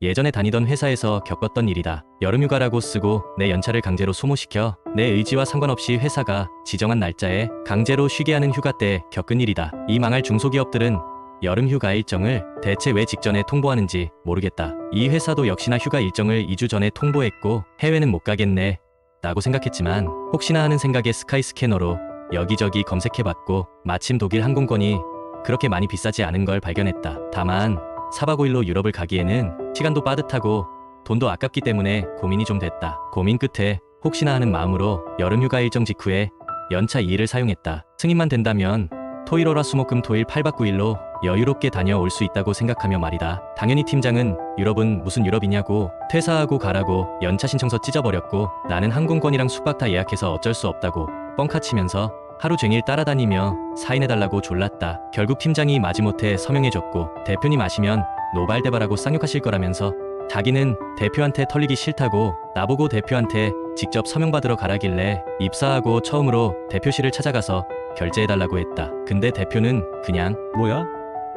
예전에 다니던 회사에서 겪었던 일이다. 여름휴가라고 쓰고 내 연차를 강제로 소모시켜 내 의지와 상관없이 회사가 지정한 날짜에 강제로 쉬게 하는 휴가 때 겪은 일이다. 이 망할 중소기업들은 여름휴가 일정을 대체 왜 직전에 통보하는지 모르겠다. 이 회사도 역시나 휴가 일정을 2주 전에 통보했고 해외는 못 가겠네. 라고 생각했지만 혹시나 하는 생각에 스카이 스캐너로 여기저기 검색해봤고 마침 독일 항공권이 그렇게 많이 비싸지 않은 걸 발견했다. 다만 4박 5일로 유럽을 가기에는 시간도 빠듯하고 돈도 아깝기 때문에 고민이 좀 됐다. 고민 끝에 혹시나 하는 마음으로 여름휴가 일정 직후에 연차 2일을 사용했다. 승인만 된다면 토일월화 수목금 토일 8박 9일로 여유롭게 다녀올 수 있다고 생각하며 말이다. 당연히 팀장은 유럽은 무슨 유럽이냐고 퇴사하고 가라고 연차 신청서 찢어버렸고 나는 항공권이랑 숙박 다 예약해서 어쩔 수 없다고 뻥카치면서 하루 종일 따라다니며 사인해달라고 졸랐다. 결국 팀장이 마지못해 서명해줬고 대표님 아시면 노발대발하고 쌍욕하실 거라면서 자기는 대표한테 털리기 싫다고 나보고 대표한테 직접 서명받으러 가라길래 입사하고 처음으로 대표실을 찾아가서 결제해달라고 했다. 근데 대표는 그냥 뭐야?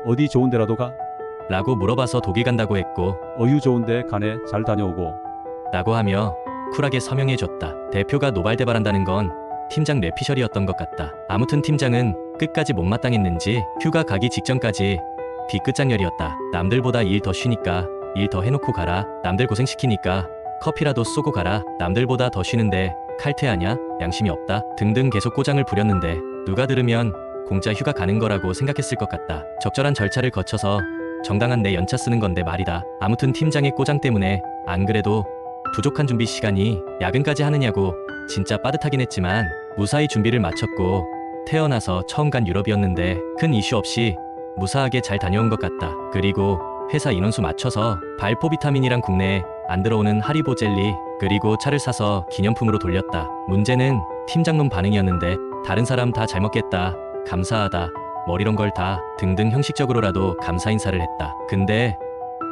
어디 좋은 데라도 가? 라고 물어봐서 독일 간다고 했고 어유 좋은데 가네 잘 다녀오고 라고 하며 쿨하게 서명해줬다. 대표가 노발대발한다는 건 팀장 뇌피셜이었던 것 같다. 아무튼 팀장은 끝까지 못마땅했는지 휴가 가기 직전까지 비끝장렬이었다. 남들보다 일 더 쉬니까 일 더 해놓고 가라. 남들 고생시키니까 커피라도 쏘고 가라. 남들보다 더 쉬는데 칼퇴하냐? 양심이 없다. 등등 계속 꼬장을 부렸는데 누가 들으면 공짜 휴가 가는 거라고 생각했을 것 같다. 적절한 절차를 거쳐서 정당한 내 연차 쓰는 건데 말이다. 아무튼 팀장의 꼬장 때문에 안 그래도 부족한 준비 시간이 야근까지 하느냐고 진짜 빠듯하긴 했지만 무사히 준비를 마쳤고 태어나서 처음 간 유럽이었는데 큰 이슈 없이 무사하게 잘 다녀온 것 같다. 그리고 회사 인원수 맞춰서 발포 비타민이랑 국내에 안 들어오는 하리보 젤리 그리고 차를 사서 기념품으로 돌렸다. 문제는 팀장놈 반응이었는데 다른 사람 다 잘 먹겠다. 감사하다. 뭐 이런 걸 다 등등 형식적으로라도 감사 인사를 했다. 근데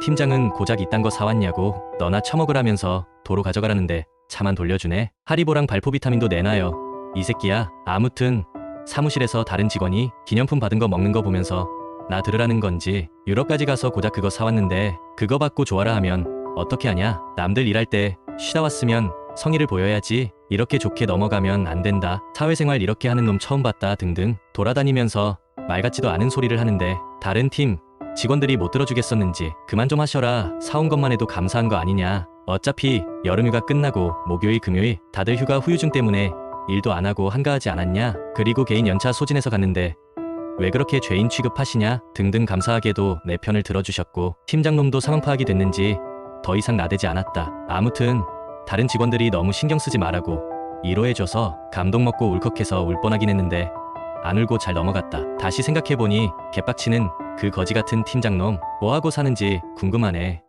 팀장은 고작 이딴 거 사왔냐고 너나 처먹으라면서 도로 가져가라는데 차만 돌려주네. 하리보랑 발포 비타민도 내놔요. 이 새끼야. 아무튼 사무실에서 다른 직원이 기념품 받은 거 먹는 거 보면서 나 들으라는 건지 유럽까지 가서 고작 그거 사왔는데 그거 받고 좋아라 하면 어떻게 하냐? 남들 일할 때 쉬다 왔으면 성의를 보여야지 이렇게 좋게 넘어가면 안 된다. 사회생활 이렇게 하는 놈 처음 봤다 등등 돌아다니면서 말 같지도 않은 소리를 하는데 다른 팀 직원들이 못 들어주겠었는지 그만 좀 하셔라 사온 것만 해도 감사한 거 아니냐 어차피 여름휴가 끝나고 목요일 금요일 다들 휴가 후유증 때문에 일도 안 하고 한가하지 않았냐 그리고 개인 연차 소진해서 갔는데 왜 그렇게 죄인 취급하시냐 등등 감사하게도 내 편을 들어주셨고 팀장놈도 상황 파악이 됐는지 더 이상 나대지 않았다 아무튼 다른 직원들이 너무 신경 쓰지 말라고 위로해줘서 감동 먹고 울컥해서 울 뻔하긴 했는데 안 울고 잘 넘어갔다. 다시 생각해보니 개빡치는 그 거지 같은 팀장놈 뭐하고 사는지 궁금하네.